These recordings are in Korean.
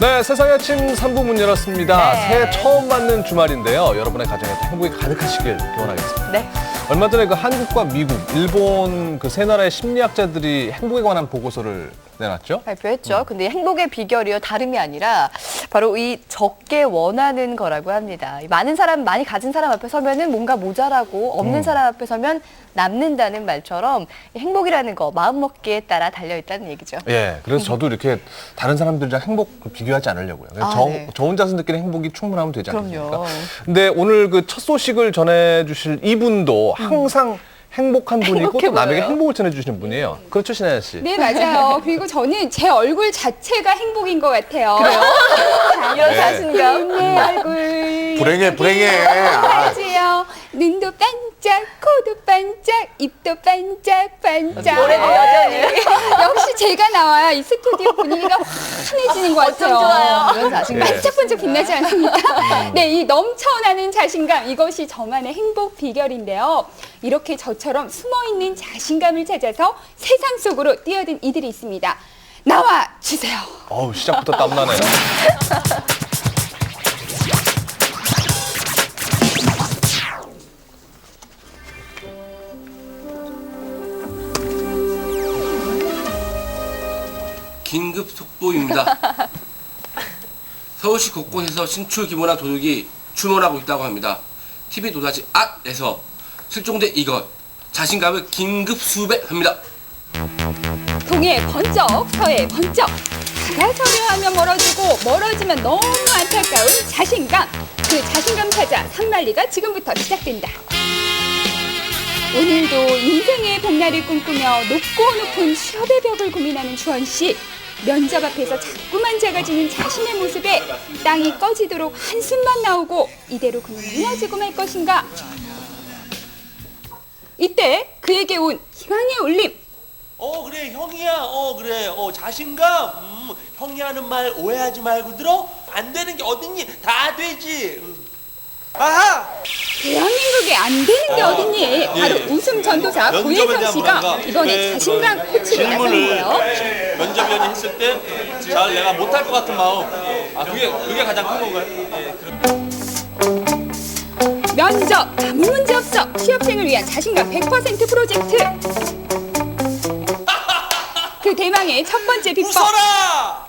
네, 세상의 아침 3부 문 열었습니다. 네. 새해 처음 맞는 주말인데요. 여러분의 가정에 행복이 가득하시길 기원하겠습니다. 네. 얼마 전에 그 한국과 미국, 일본 그 세 나라의 심리학자들이 행복에 관한 보고서를 내놨죠. 발표했죠. 근데 행복의 비결이요 다름이 아니라 바로 이 적게 원하는 거라고 합니다. 이 많은 사람 많이 가진 사람 앞에 서면은 뭔가 모자라고 없는 사람 앞에 서면 남는다는 말처럼 이 행복이라는 거 마음 먹기에 따라 달려 있다는 얘기죠. 예, 그래서 저도 이렇게 다른 사람들이랑 행복 비교하지 않으려고요. 그냥 아, 저, 네. 저 혼자서 느끼는 행복이 충분하면 되지 그럼요. 않습니까? 근데 오늘 그 첫 소식을 전해주실 이분도 항상 행복한 분이고 음. 행복해 또 남에게 보여요. 행복을 전해주시는 분이에요. 그렇죠, 신혜연 씨? 네, 맞아요. 그리고 저는 제 얼굴 자체가 행복인 것 같아요. 그래요? 이런 네. 자신감. 내 얼굴. 불행해, 불행해. 아. 맞지요. 눈도 반짝, 코도 반짝, 입도 반짝, 반짝. 노래도 여전히. 역시 제가 나와야 이 스튜디오 분위기가 환해지는 것 같아요. 좋아요. 이런 자신감. 예. 반짝반짝 빛나지 않습니까? 네, 이 넘쳐나는 자신감, 이것이 저만의 행복 비결인데요. 이렇게 저처럼 숨어있는 자신감을 찾아서 세상 속으로 뛰어든 이들이 있습니다. 나와 주세요. 어우, 시작부터 땀나네 속보입니다. 서울시 곳곳에서 신출 기본화 도둑이 출몰하고 있다고 합니다. TV 도다지 앗에서 실종된 이것 자신감을 긴급 수배합니다. 동해 번쩍, 서해 번쩍. 다가서려 하면 멀어지고 멀어지면 너무 안타까운 자신감. 그 자신감 찾아 산만리가 지금부터 시작된다. 오늘도 인생의 봄날을 꿈꾸며 높고 높은 취업의 벽을 고민하는 주원 씨. 면접 앞에서 자꾸만 작아지는 자신의 모습에 땅이 꺼지도록 한숨만 나오고 이대로 그냥 무너지고 말 것인가? 이때 그에게 온 희망의 울림. 어 그래 형이야 어 그래 어 자신감 음, 형이 하는 말 오해하지 말고 들어 안 되는 게 어딨니 다 되지 음. 아하 대한민국에 안 되는 게 어딨니? 바로 예. 웃음 전도사 면접에 고혜성 대한 씨가 불안감. 이번에 네, 자신감 그런 코치를 질문을 거예요. 면접위원이 했을 때 잘 내가 못할 것 같은 마음 아 그게 그게 가장 큰 건가요? 예, 그렇- 면접 아무 문제 없어. 취업생을 위한 자신감 100% 프로젝트. 그 대망의 첫 번째 비법. 웃어라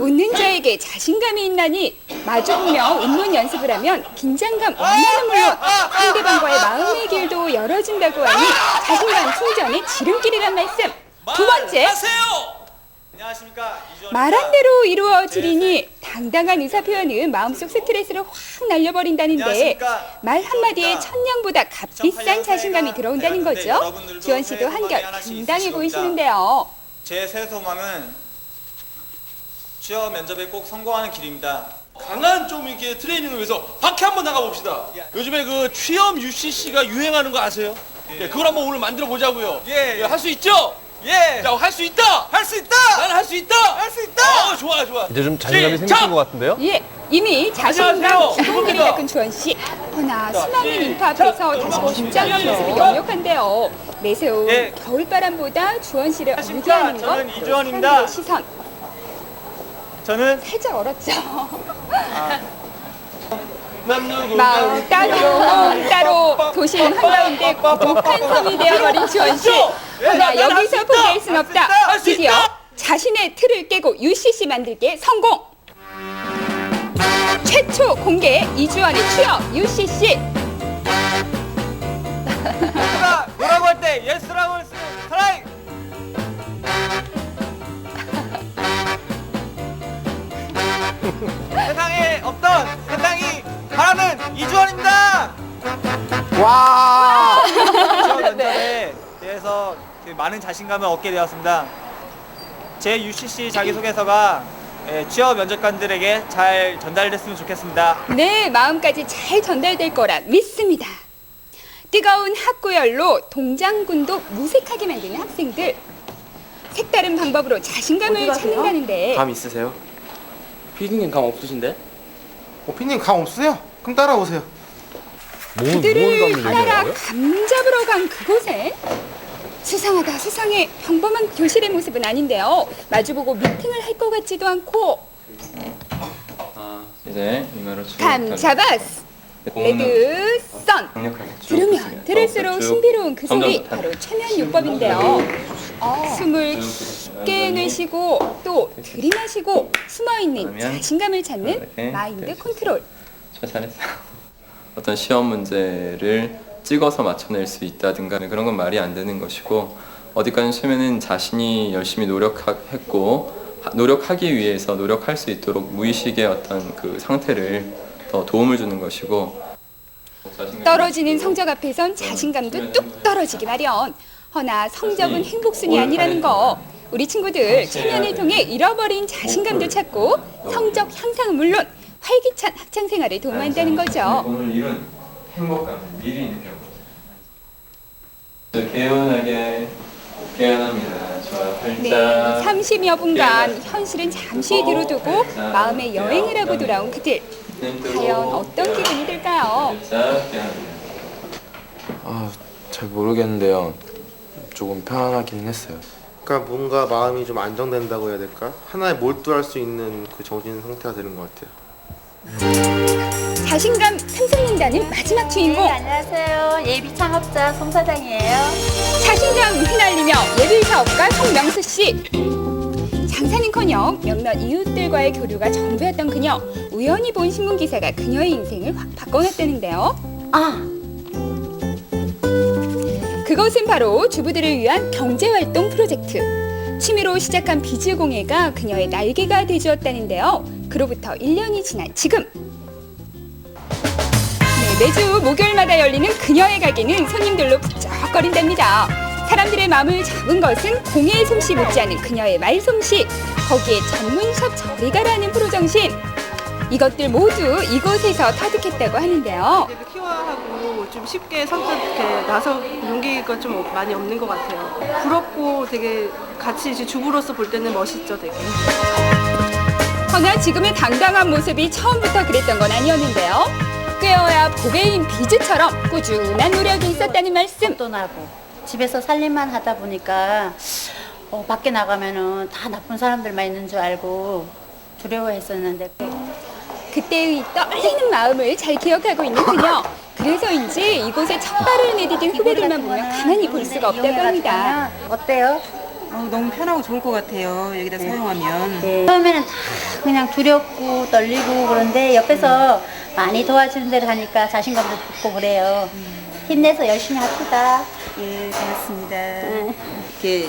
웃는 자에게 자신감이 있나니 마주보며 웃는 연습을 하면 긴장감 완화는 물론 상대방과의 마음의 길도 열어진다고 하니 자신감 충전의 지름길이란 말씀. 두 번째. 말한 대로 이루어지리니 당당한 의사 표현은 마음속 스트레스를 확 날려버린다는데. 말 한마디에. 천냥보다 값비싼 2008 자신감이 들어온다는 년생이가 거죠. 주원 씨도 한결 당당해 보이시는데요. 제 새 소망은 취업 면접에 꼭 성공하는 길입니다. 강한 좀 이렇게 트레이닝을 위해서 밖에 한번 나가 봅시다. 요즘에 그 취업 UCC가 유행하는 거 아세요? 예, 그걸 한번 오늘 만들어 보자고요. 예, 예. 할 수 있죠? 예! 자, 할 수 있다. 할 수 있다! 나는 할 수 있다. 할 수 있다! 어, 좋아, 좋아. 이제 좀 자신감이 시작! 생기신 것 같은데요? 예, 이미 자신감 안녕하세요. 기본기를 누굽니까? 닦은 주원 씨. 허나 수많은! 인파 앞에서 다시 긴장한 모습이 역력한데요. 매서운 예. 겨울바람보다 주원 씨를 안녕하십니까. 어디하는 건 저는 이주원입니다. 사람들의 시선. 저는 살짝 얼었죠. 마음 따로 몸 따로 도심 한가운데 고독한 섬이 되어버린 주원 씨. 그러나 여기서. 포기할 순 없다. 드디어. 자신의 틀을 깨고 UCC 만들기에 성공. 최초 공개 이주원의 취업 UCC. 뭐라고 할 때 예스 세상에 없던 세상이 바라는 이주원입니다! 와! 취업 면접에 대해서 그 많은 자신감을 얻게 되었습니다. 제 UCC 자기소개서가 예, 취업 면접관들에게 잘 전달됐으면 좋겠습니다. 네, 마음까지 잘 전달될 거라 믿습니다. 뜨거운 학구열로 동장군도 무색하게 만드는 학생들. 색다른 방법으로 자신감을 찾는다는데 감 있으세요? 피디님 감 없으신데? 어, 피님 감 없으세요? 그럼 따라오세요. 그들을 따라? 감 잡으러 간 그곳엔 수상하다 수상해 평범한 교실의 모습은 아닌데요. 마주보고 미팅을 할 것 같지도 않고. 아, 이제 이마로 쭉 감 잡았어 레드 선 강력하게 쭉 들으면 들을수록 쭉. 신비로운 그 소리. 더 바로 최면 요법인데요. 숨을 깊게 내쉬고 또 들이마시고 숨어있는 그러면 자신감을 찾는 마인드 될수 컨트롤 저 잘했어. 어떤 시험 문제를 찍어서 맞춰낼 수 있다든가 그런 건 말이 안 되는 것이고 어디까지 최면은 자신이 열심히 노력했고 하- 노력하기 위해서 노력할 수 있도록 무의식의 어떤 그 상태를 더 도움을 주는 것이고 자신감이 떨어지는 성적 앞에선 자신감도 뚝 떨어지기 마련. 허나 성적은 행복순이 아니라는 거. 우리 친구들 체면을 통해 잃어버린 자신감도 찾고 성적 향상은 물론 활기찬 학창 생활에 도움한다는 거죠. 오늘 이룬 행복감을 미리 느껴보세요. 개운하게 개운합니다. 좋아 네, 활짝 30여 분간 현실은 잠시 뒤로 두고 마음의 여행을 하고 돌아온 그들. 과연 어떤 기분이 들까요? 개운합니다. 아, 잘 모르겠는데요. 조금 편안하긴 했어요. 그러니까 뭔가 마음이 좀 안정된다고 해야 될까? 하나에 몰두할 수 있는 그 정신 상태가 되는 것 같아요. 자신감 샘솟는다는 마지막 주인공. 네, 안녕하세요. 예비 창업자 송 사장이에요. 자신감 휘날리며 예비 사업가 송명수 씨. 장사는커녕 몇몇 이웃들과의 교류가 전부였던 그녀. 우연히 본 신문 기사가 그녀의 인생을 확 바꿔놨다는데요. 아, 그것은 바로 주부들을 위한 경제활동 프로젝트. 취미로 시작한 비즈 공예가 그녀의 날개가 되주었다는데요. 그로부터 1년이 지난 지금. 네, 매주 목요일마다 열리는 그녀의 가게는 손님들로 북적거린답니다. 사람들의 마음을 잡은 것은 공예의 솜씨 못지않은 그녀의 말솜씨. 거기에 전문샵 저리가라는 프로 정신. 이것들 모두 이곳에서 터득했다고 하는데요. 되게 키워하고 좀 쉽게 선뜻 이렇게 나서 용기가 좀 많이 없는 것 같아요. 부럽고 되게 같이 이제 주부로서 볼 때는 멋있죠, 되게. 허나 지금의 당당한 모습이 처음부터 그랬던 건 아니었는데요. 꿰어야 복에인 비즈처럼 꾸준한 노력이 있었다는 말씀. 또 나고 집에서 살림만 하다 보니까 어, 밖에 나가면은 다 나쁜 사람들만 있는 줄 알고 두려워했었는데 그때의 떨리는 마음을 잘 기억하고 있는 그녀. 그래서인지 이곳에 첫 발을 내디딘 후배들만 보면 가만히 볼 수가 없다고 합니다. 어때요? 너무 편하고 좋을 것 같아요. 여기다 사용하면. 네. 처음에는 다 그냥 두렵고 떨리고 그런데 옆에서 많이 도와주는 대로 하니까 자신감도 붙고 그래요. 힘내서 열심히 합시다. 예, 고맙습니다. 이렇게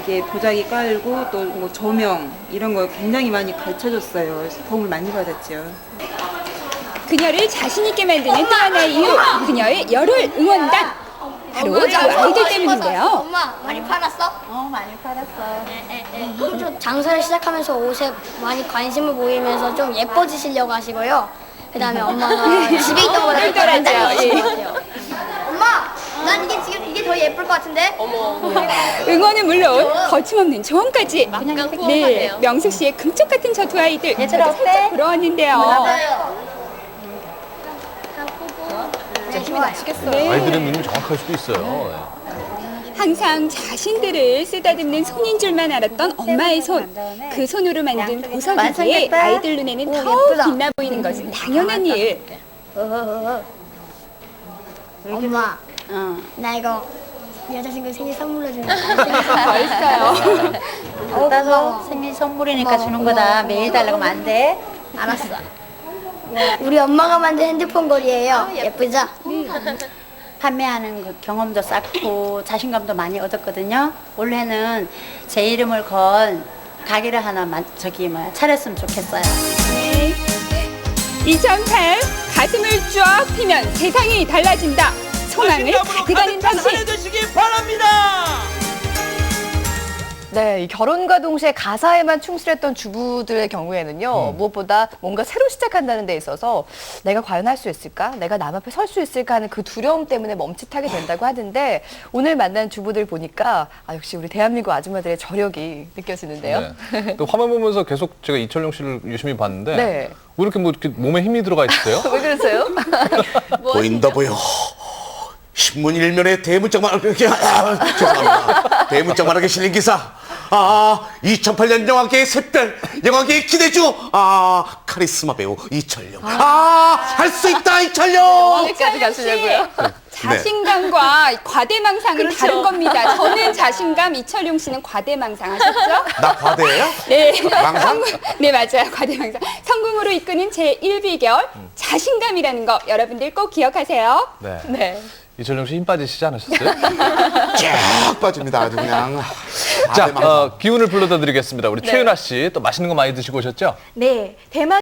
이게 보자기 깔고 또 뭐 조명 이런 거 굉장히 많이 가르쳐줬어요. 그래서 도움을 많이 받았죠. 그녀를 자신있게 만드는 또 하나의 이유. 그녀의 열혈 응원단. 바로 그 아이들 때문인데요. 엄마 많이 팔았어? 어, 많이 팔았어. 좀 장사를 시작하면서 옷에 많이 관심을 보이면서 좀 예뻐지시려고 하시고요. 그다음에 엄마가 집에 있던 거보다 더 똘똘하죠. 단단해지신 예. 것 같아요. 엄마, 난 이게 지금 이게 더 예쁠 것 같은데? 어머. 응원은 물론 거침없는 조언까지. 그냥 네. 명숙 씨의 금쪽 같은 저 두 아이들 저도? 살짝 부러웠는데요. 맞아요. 열심히 나시겠어요. 아이들의 눈이 정확할 수도 있어요. 네. 항상 자신들을 쓰다듬는 손인 줄만 알았던 엄마의 손. 그 손으로 만든 보석이기에 완성됐다. 아이들 눈에는 오, 더욱 예쁘다. 빛나 보이는 것은 당연한 일. 엄마, 어. 나 이거 여자친구 생일 선물로 주는 멋있어요. 갖다 줘. 생일 선물이니까 주는 거다. 매일 달라고 하면 안 돼. 알았어. 우리 엄마가 만든 핸드폰 거리예요. 예쁘죠? 판매하는 그 경험도 쌓고 자신감도 많이 얻었거든요. 올해는 제 이름을 건 가게를 하나 만, 저기 뭐야 차렸으면 좋겠어요. 2008 가슴을 쫙 피면 세상이 달라진다. 소망을 가득하는 당신. 살려주시기 바랍니다. 네, 이 결혼과 동시에 가사에만 충실했던 주부들의 경우에는요, 무엇보다 뭔가 새로 시작한다는 데 있어서 내가 과연 할 수 있을까? 내가 남 앞에 설 수 있을까 하는 그 두려움 때문에 멈칫하게 된다고 하는데, 오늘 만난 주부들 보니까, 아, 역시 우리 대한민국 아줌마들의 저력이 느껴지는데요. 네. 또 화면 보면서 계속 제가 이철용 씨를 유심히 봤는데 네. 왜 이렇게 뭐 이렇게 몸에 힘이 들어가 있어요? 왜 그러세요? 보인다 보여. 신문 일면에 대문짝만 아, 죄송합니다. 대문짝만하게 실린 기사. 아, 2008년 영화계의 샛별, 영화계의 기대주. 아, 카리스마 배우 이철용. 아, 할 수 있다 이철용. 어디까지 가시려고요? 자신감과 과대망상은 그렇죠. 다른 겁니다. 저는 자신감, 이철용 씨는 과대망상 하셨죠? 나 과대예요? 네. 망상? 네, 맞아요. 과대망상. 성공으로 이끄는 제1비결, 자신감이라는 거 여러분들 꼭 기억하세요. 네. 네. 이철용 씨 힘 빠지시지 않으셨어요? 쫙 빠집니다. 아주 그냥. 자, 과대망상. 어, 기운을 불러다 드리겠습니다. 우리 네. 최윤아 씨 또 맛있는 거 많이 드시고 오셨죠? 네. 대만